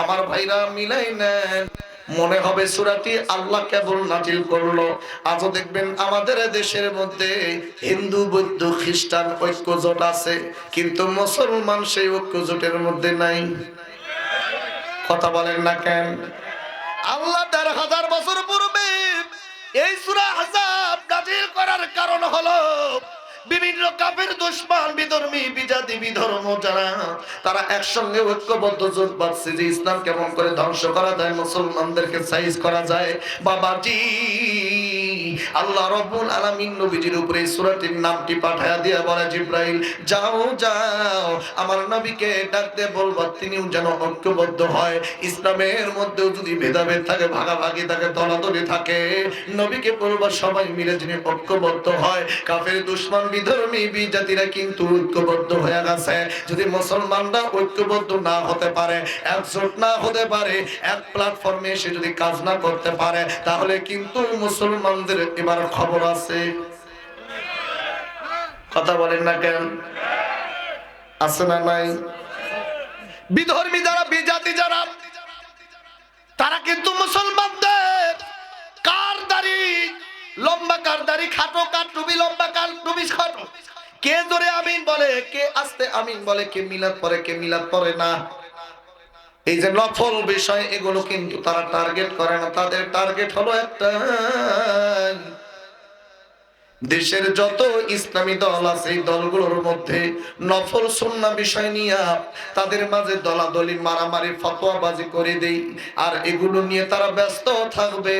আমার ভাইরা মিলাই নেন। মনে হবে সুরাটি আল্লাহ কেবল নাজিল করল। আজও দেখবেন আমাদের দেশের মধ্যে হিন্দু, বৌদ্ধ, খ্রিস্টান ঐক্য জোট আছে, কিন্তু মুসলমান সেই ঐক্য জোটের মধ্যে নাই। কথা বলেন না কেন? আল্লাহ দেড় হাজার বছর পূর্বে এই সুরা হাজাব নাজিল করার কারণ হলো বিভিন্ন কাপের দুশ্মান, বিধর্মী, বিজাতি, বিধর্ম যারা, তারা একসঙ্গে ঐক্যবদ্ধ জোট পাচ্ছে যে ইসলাম কেমন করে ধ্বংস করা যায়, মুসলমানদেরকে সাইজ করা যায়। বাবাজি! আল্লাহ রব্বুল আলামিন নবীজির উপরে সূরাটির নামটি পাঠায়া দিয়া বলে জিব্রাইল, যাও যাও, আমার নবীকে ডাকতে বলবা, তিনিও যেন ঐক্যবদ্ধ হয়। ইসলামের মধ্যেও যদি ভেদাভেদ থাকে, ভাগাভাগি থাকে, দলাদলি থাকে, নবীকে বলবা, সবাই মিলে যিনি ঐক্যবদ্ধ হয়, কাফের, দুশ্মন, বিধর্মী, বিজাতিরা কিন্তু ঐক্যবদ্ধ হয়ে গেছে। যদি মুসলমানরা ঐক্যবদ্ধ না হতে পারে, একজোট না হতে পারে, এক প্ল্যাটফর্মে এসে যদি কাজ না করতে পারে, তাহলে কিন্তু মুসলমানদের এবার খবর আছে। কথা বলেন না কেন? আছে না নাই? বিধর্মী যারা, বিজাতি যারা, তারা কিন্তু মুসলমানদের কার দাড়ি লম্বা কার দাড়ি খাটো কার টুপি, লম্বা কার টুপি খাটো। কে জোরে আমিন বলে, কে আস্তে আমিন বলে, কে মিলাদ পরে, কে মিলাদ পরে না। এই যে নফল বিষয় এগুলো কিন্তু তারা টার্গেট করে না। তাদের টার্গেট হলো একটা দেশের যত ইসলামী দল আছে দলগুলোর মধ্যে নফল সুন্না বিষয় নিয়ে তাদের মাঝে দলাদলি, মারামারি, ফতোয়াবাজি করে দেই। আর এগুলো নিয়ে তারা ব্যস্ত থাকবে।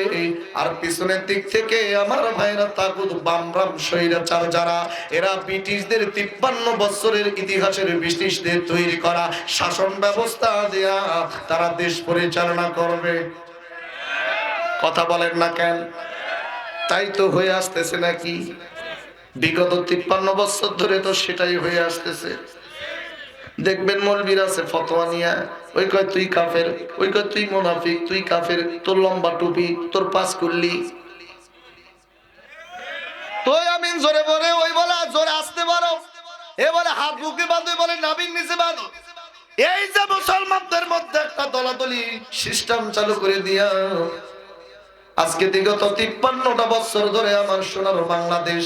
আর পিছনের দিক থেকে আমার ভাইরা তাগুদ বামরাম, স্বৈরাচার যারা, এরা ব্রিটিশদের তিপ্পান্ন বছরের ইতিহাসের ব্রিটিশদের তৈরি করা শাসন ব্যবস্থা দেয়া তারা দেশ পরিচালনা করবে। কথা বলেন না কেন? তাই তো হয়ে আসতেছে নাকি? বিগত তিপ্পান্ন বছর ধরে তো সেটাই হয়ে আসতেছে। দেখবেন মলবির আছে ফতোয়া নিয়া, ওই কয়, তুই কাফের, ওই কয়, তুই মোনাফিক, তুই কাফের, তোর লম্বা টুপি, তোর পাস করলি তুই আমিন জোরে বলে, ওই বলে জোরে আসতে পারো। এ বলে, হাত বুকে বাঁধো। বলে নাবিন নিচে বাঁধো। এই যে মুসলমানদের মধ্যে একটা দলাদলি সিস্টেম চালু করে দিয়া আজকে বিগত তিপ্পান্নটা বছর ধরে আমার সোনার বাংলাদেশ।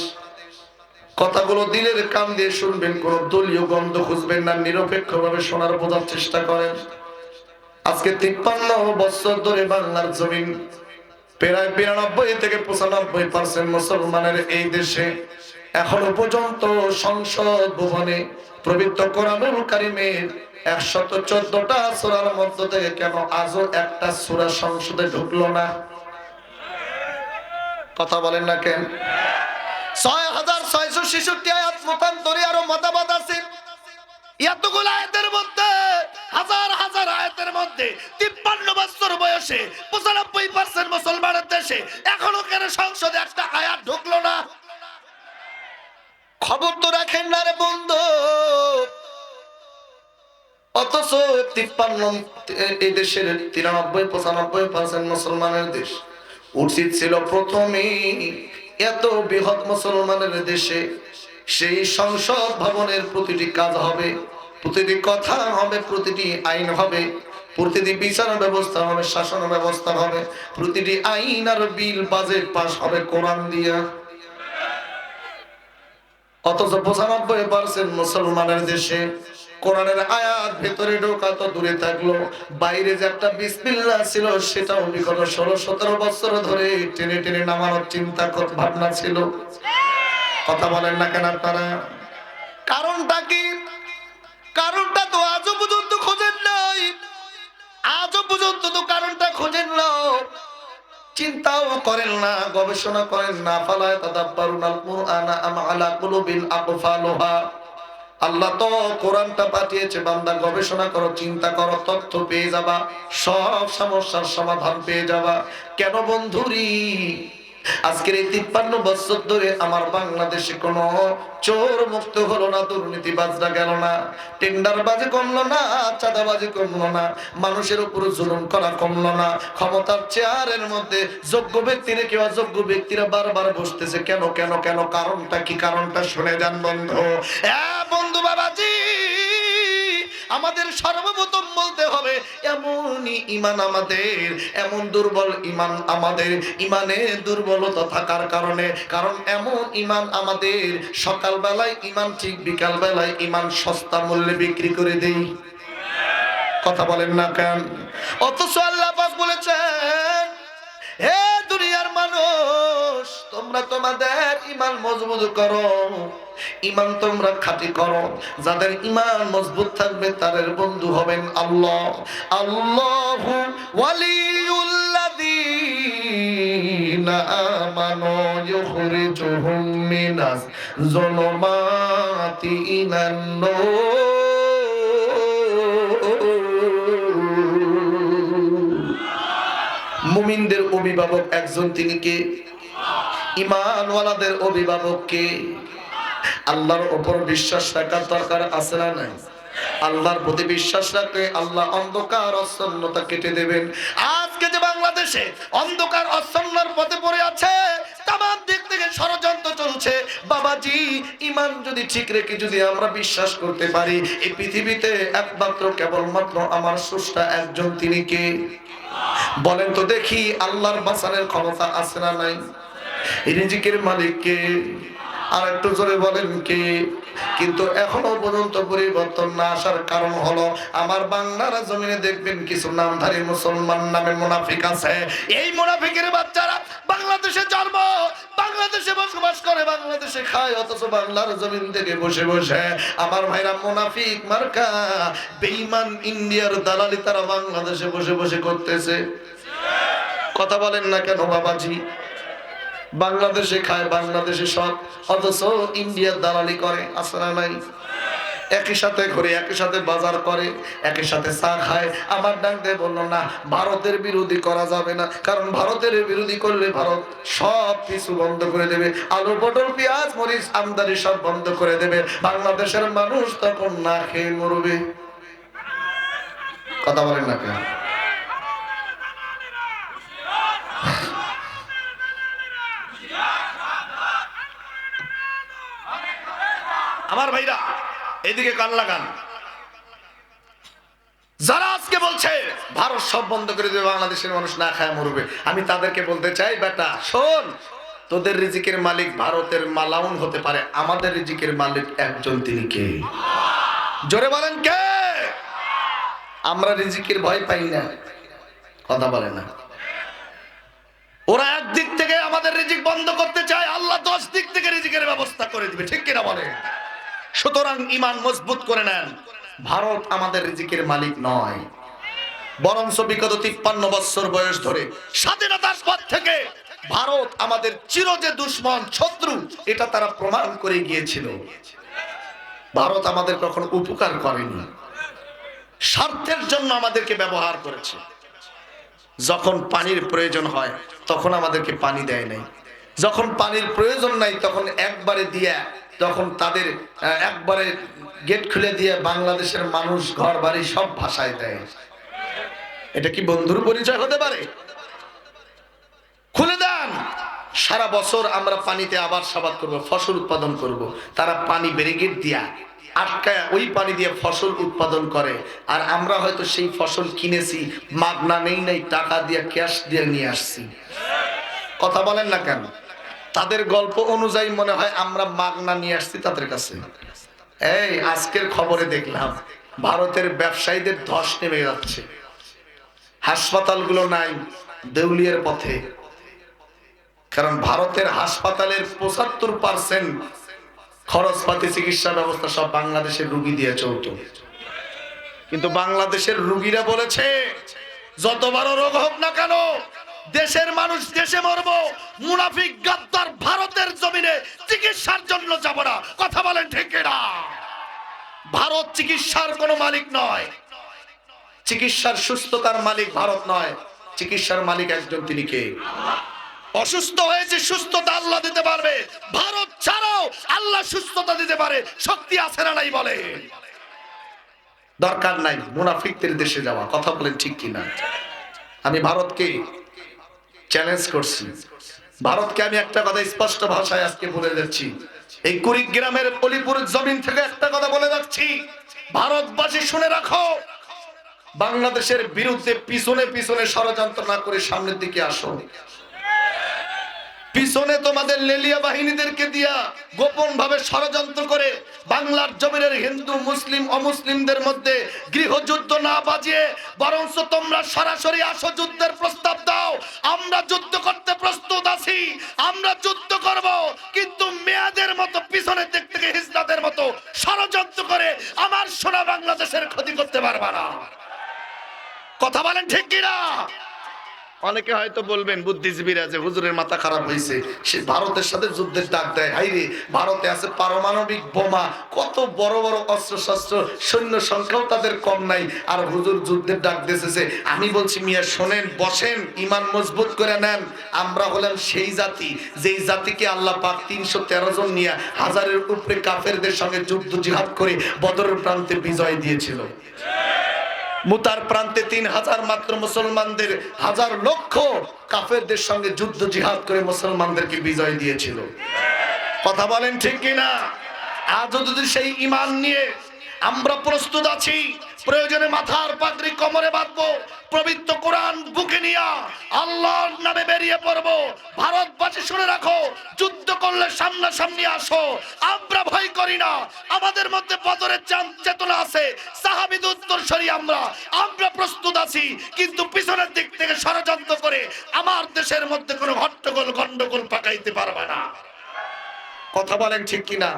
কথাগুলো দিলের কান দিয়ে শুনবেন, কোন দলীয় গন্ধ খুঁজবেন না নিরপেক্ষ ভাবে শোনার বোঝার চেষ্টা করেন। আজকে তিপ্পান্ন বছর ধরে বাংলার জমিন প্রায় বিরানব্বই থেকে পঁচানব্বই পার্সেন্ট মুসলমানের এই দেশে। এখনও পর্যন্ত সংসদ ভবনে পবিত্র কোরআনুল কারিমের একশত চোদ্দটা সুরার মধ্য থেকে কেন আজও একটা সুরা সংসদে ঢুকলো না? কথা বলেন না কেন? ছয় হাজার ছয়শো ছেষট্টি আয়াত মতান্তরে আরও মতামত আছে। এতগুলো আয়াতের মধ্যে, হাজার হাজার আয়াতের মধ্যে তিপ্পান্ন বছর বয়সে, পঁচানব্বই পার্সেন্ট মুসলমানের দেশে এখনও কেন সংসদে একটা আয়াত ঢুকলো না? খবর তো রাখেন না রে বন্ধু। অথচ তিপ্পান্ন এই দেশের তিরানব্বই, পঁচানব্বই পার্সেন্ট মুসলমানের দেশ উচিত ছিল প্রথমেই এত বৃহৎ মুসলমানের দেশে সেই সংসদ ভবনের প্রতিটি কাজ হবে, প্রতিটি কথা হবে, প্রতিটি আইন হবে, প্রতিটি বিচার ব্যবস্থা হবে, শাসন ব্যবস্থা হবে, প্রতিটি আইন আর বিল, বাজেট পাশ হবে কোরআন দিয়া। অথচ পঁচানব্বই পার্সেন্ট মুসলমানের দেশে কোরআনের আয়াত ভেতরে ঢোকা তো দূরে থাকল। বাইরে যে একটা বিসমিল্লাহ ছিল, সেটাও বিগত ষোলো, সতেরো বছর ধরে টেনে টেনে নামানোর চিন্তা ভাবনা ছিল। কথা বলেন না কেন আপনারা? কারণটা কি? কারণটা তো আজও পর্যন্ত খোঁজেন নাই। আজও পর্যন্ত তো কারণটা চিন্তাও করেন না, গবেষণা করেন না। ফালায় তাদাব্বারুনাল কুরআনা আম আলা কুলুবিন আকফালুহা। আল্লাহ তো কোরআনটা পাঠিয়েছে, বান্দা গবেষণা করো, চিন্তা করো, তথ্য পেয়ে যাবা, সব সমস্যার সমাধান পেয়ে যাবা। কেন বন্ধুরি? আজকের এই তিপ্পান্ন বছর ধরে আমার বাংলাদেশে কোনো চোর মুক্ত হলো না, দুর্নীতিবাজরা গেল না। টেন্ডার বাজি কমলো না, চাঁদাবাজি কমলো না, মানুষের উপর জুলুম করা কমলো না। ক্ষমতার চেয়ারের মধ্যে যোগ্য ব্যক্তিরা কেউ অযোগ্য ব্যক্তিরা বারবার বসতেছে, কেন কেন কেন, কারণটা কি, কারণটা শুনে যান বন্ধু। বন্ধু বাবাজি, আমাদের সর্বপ্রথম বলতে হবে, এমনই ইমান আমাদের, এমন দুর্বল ইমান আমাদের ইমানে দুর্বলতা থাকার কারণে, কারণ এমন ইমান আমাদের সকালবেলায় ইমান ঠিক বিকাল বেলায় ইমান সস্তা মূল্যে বিক্রি করে দেই। কথা বলেন না কেন? অথচ আল্লাহ বলেছেন, হে দুনিয়ার মানুষ, তোমরা তোমাদের ইমান মজবুত করো, ইমান তোমরা খাঁটি করো। যাদের ইমান মজবুত থাকবে, তাদের বন্ধু হবেন আল্লাহ। আল্লাহু মুমিনদের অভিভাবক একজন তিনি কে? ইমানওয়ালাদের অভিভাবক কে? আল্লাহর ওপর বিশ্বাস রাখার দরকার আছে না নাই? আল্লাহর প্রতি বিশ্বাস রাখলে আল্লাহ অন্ধকার অচ্ছন্নতা কেটে দেবেন। যে বাংলাদেশে অন্ধকার অচ্ছন্নর পথে পড়ে আছে। তামাম দিক থেকে ষড়যন্ত্র চলছে। বাবাজি, ইমান যদি ঠিক রেখে যদি আমরা বিশ্বাস করতে পারি, এই পৃথিবীতে একমাত্র, কেবলমাত্র আমার সুষ্টা একজন, তিনি কে? বলেন তো দেখি, আল্লাহর বাসানের ক্ষমতা আছে না নাই? রিজিকের মালিক কে? আর একটু জোরে বলেন কে? কিন্তু এখনও পর্যন্ত পরিবর্তন না আসার কারণ হলো আমার বাংলার জমিনে দেখবেন কিছু নামধারী মুসলমান নামে মুনাফিক আছে। এই মুনাফিকের বাচ্চারা বাংলাদেশে জন্ম, বাংলাদেশে বসবাস করে, বাংলাদেশে খায়, অথচ বাংলার জমিন থেকে বসে বসে। আমার ভাইরা মুনাফিক মার্কা, বেঈমান ইন্ডিয়ার দালালি তারা বাংলাদেশে বসে বসে করতেছে। কথা বলেন না কেন বাবাজি? বাংলাদেশে খায়, বাংলাদেশে সব। অথচ ইন্ডিয়ার দালালি করে আসলে নাই? একই সাথে ঘুরে, একই সাথে বাজার করে, একই সাথে চা খায়। আমার ডাক দিয়ে বলল না, ভারতের বিরোধী করা যাবে না। কারণ ভারতের বিরোধী করলে ভারত সব কিছু বন্ধ করে দেবে। আলু, পটল, পেঁয়াজ, মরিচ, আমদানি সব বন্ধ করে দেবে। বাংলাদেশের মানুষ তখন না খেয়ে মরবে। কথা বলেন না কেন আমার ভাইরা, এদিকে কান লাগান। যারা আজকে বলছে, ভারত সব বন্ধ করে দেবে, বাংলাদেশের মানুষ না খায়, মরবে। আমি তাদেরকে বলতে চাই, বেটা, শোন, তোদের রিজিকের মালিক ভারতের মালাউন হতে পারে, আমাদের রিজিকের মালিক একজন তিনি কে? জোরে বলেন কে? আমরা রিজিকের ভয় পাই না। কথা বলে না। ওরা একদিক থেকে আমাদের রিজিক বন্ধ করতে চায়, আল্লাহ দশ দিক থেকে রিজিকের ব্যবস্থা করে দিবে, ঠিক কিনা বলে সুতরাং ইমান মজবুত করে নেন। ভারত আমাদের রিজিকের মালিক নয়। বরঞ্চ বিগত তিপ্পান্ন বছর বয়স ধরে স্বাধীনতার পর থেকে ভারত আমাদের চির যে দুশ্মন শত্রু, এটা তারা প্রমাণ করে গিয়েছিল। ভারত আমাদের কখনো উপকার করেনি। স্বার্থের জন্য আমাদেরকে ব্যবহার করেছে। যখন পানির প্রয়োজন হয়, তখন আমাদেরকে পানি দেয় নাই। যখন পানির প্রয়োজন নাই, তখন একবারে দিয়া তখন তাদের একবারে গেট খুলে দিয়ে বাংলাদেশের মানুষ ঘর, বাড়ি সব ভাষায় দেয়। এটা কি বন্ধুর পরিচয় হতে পারে? খুলে দেন। সারা বছর আমরা পানিতে আবার সাবাদ করব, ফসল উৎপাদন করব। তারা পানি ব্যারিকেড দিয়া আটকায় ওই পানি দিয়ে ফসল উৎপাদন করে। আর আমরা হয়তো সেই ফসল কিনেছি, মাগনা নেই নাই, টাকা দিয়ে, ক্যাশ দিয়ে নিয়ে আসছি। কথা বলেন না কেন? তাদের গল্প অনুযায়ী মনে হয় আমরা মাগনা নিয়ে আসছি তাদের কাছে। এই, আজকের খবরে দেখলাম, ভারতের ব্যবসায়ীদের ধস নেমে যাচ্ছে। হাসপাতালগুলো নাই, দেউলিয়ার পথে। কারণ ভারতের হাসপাতালের পঁচাত্তর পার্সেন্ট খরচপাতি চিকিৎসা ব্যবস্থা সব বাংলাদেশের রুগী দিয়ে চলত। কিন্তু বাংলাদেশের রুগীরা বলেছে যত রোগ হোক না কেন দেশের মানুষ দেশে মরব, মুনাফিক গাদ্দার ভারতের জমিনে চিকিৎসার জন্য যাব না। কথা বলেন ঠিক না ভারত চিকিৎসার কোনো মালিক নয়। চিকিৎসার সুস্থতার মালিক ভারত নয়। চিকিৎসার মালিক একজন তিনি কে? অসুস্থ হয়েছে, সুস্থতা আল্লাহ দিতে পারবে। ভারত ছাড়াও আল্লাহ সুস্থতা দিতে পারে। শক্তি আছে না নাই বলে। দরকার নাই, মুনাফিকদের দেশে যাওয়া। কথা বলেন ঠিক কিনা? আমি ভারতকে চ্যালেঞ্জ করছি। ভারতকে আমি একটা কথা স্পষ্ট ভাষায় আজকে বলে যাচ্ছি এই কুড়িগ্রামের অলিপুর জমিন থেকে একটা কথা বলে যাচ্ছি ভারতবাসী শুনে রাখো। বাংলাদেশের বিরুদ্ধে পিছনে পিছনে ষড়যন্ত্র না করে সামনের দিকে আসো। পিছনে তোমাদের লেলিয়া বাহিনীদেরকে দিয়া গোপন ভাবে ষড়যন্ত্র করে বাংলার জমিনের হিন্দু, মুসলিম, অমুসলিমদের মধ্যে গৃহযুদ্ধ না বাজিয়ে বরঞ্চ তোমরা সরাসরি আসো, যুদ্ধের প্রস্তাব দাও। আমরা যুদ্ধ করতে প্রস্তুত আছি, আমরা যুদ্ধ করব, কিন্তু মেয়াদের মতো পিছনের দিক থেকে হিজদাদের মতো ষড়যন্ত্র করে আমার সোনা বাংলাদেশের ক্ষতি করতে পারবা না। কথা বলেন ঠিক কিনা? অনেকে হয়তো বলবেন, বুদ্ধিজীবীরা যে হুজুরের মাথা খারাপ হয়েছে সে ভারতের সাথে যুদ্ধের ডাক দেয়। হাইরে, ভারতে আছে পারমাণবিক বোমা, কত বড় বড় অস্ত্র শস্ত্র সৈন্য সংখ্যাও তাদের কম নাই। আর হুজুর যুদ্ধের ডাক দিয়েছে আমি বলছি, মিয়া, শোনেন, বসেন, ইমান মজবুত করে নেন। আমরা হলাম সেই জাতি, যেই জাতিকে আল্লাহ পাক তিনশো তেরো জন নিয়ে হাজারের উপরে কাফেরদের সঙ্গে যুদ্ধ জিহাদ করে বদরের প্রান্তে বিজয় দিয়েছিল। মুতার প্রান্তে তিন হাজার মাত্র মুসলমানদের, হাজার লক্ষ কাফেরদের সঙ্গে যুদ্ধ, জিহাদ করে মুসলমানদেরকে বিজয় দিয়েছিল। কথা বলেন ঠিক কিনা? আজও যদি সেই ইমান নিয়ে আমরা প্রস্তুত আছি প্রয়োজনে মাথার পাগড়ি কোমরে বাঁধবো, পবিত্র কোরআন বুকে নিয়া আল্লাহর নামে বেরিয়ে পড়ব। ভারতবাসী শুনে রাখো, যুদ্ধ করলে সামনাসামনি আসো। আমরা ভয় করি না, আমাদের মধ্যে বদরের চেতনা আছে। সাহাবিদ উত্তর সরি আমরা আমরা প্রস্তুত আছি, কিন্তু পিছনের দিক থেকে ষড়যন্ত্র করে আমার দেশের মধ্যে কোনো হট্টগোল, গন্ডগোল পাকাইতে পারবে না। কথা বলেন ঠিক কিনা?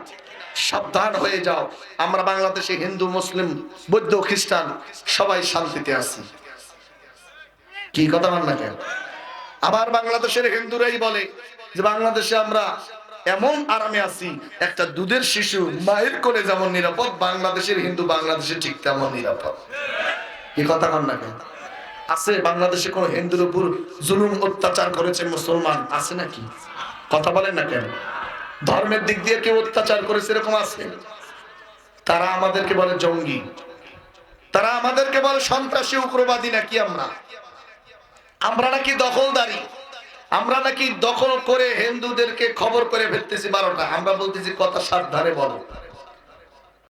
সাবধান হয়ে যাও। আমরা বাংলাদেশে হিন্দু, মুসলিম, বৌদ্ধ, খ্রিস্টান সবাই শান্তিতে আছি। কি কথা মান না কেন? আবার বাংলাদেশের হিন্দুরাই বলে যে, বাংলাদেশে আমরা এমন আরামে আছি, একটা দুধের শিশু মায়ের কোলে যেমন নিরাপদ, বাংলাদেশের হিন্দু বাংলাদেশে ঠিক তেমন নিরাপদ। কি কথা মান না কেন? আছে, বাংলাদেশে কোন হিন্দুর উপর জুলুম, অত্যাচার করেছে মুসলমান, আছে নাকি? কথা বলেন না কেন? ধর্মের দিক দিয়ে কেউ অত্যাচার করে এরকম আছে? তারা আমাদেরকে বলে জঙ্গি। তারা আমাদেরকে বলে সন্ত্রাসী, উগ্রবাদী নাকি আমরা? আমরা নাকি দখলদারি। আমরা নাকি দখল করে হিন্দুদেরকে খবর করে ফেলতেছি বারোটা। আমরা বলতেছি, কথা সাবধানে বলো।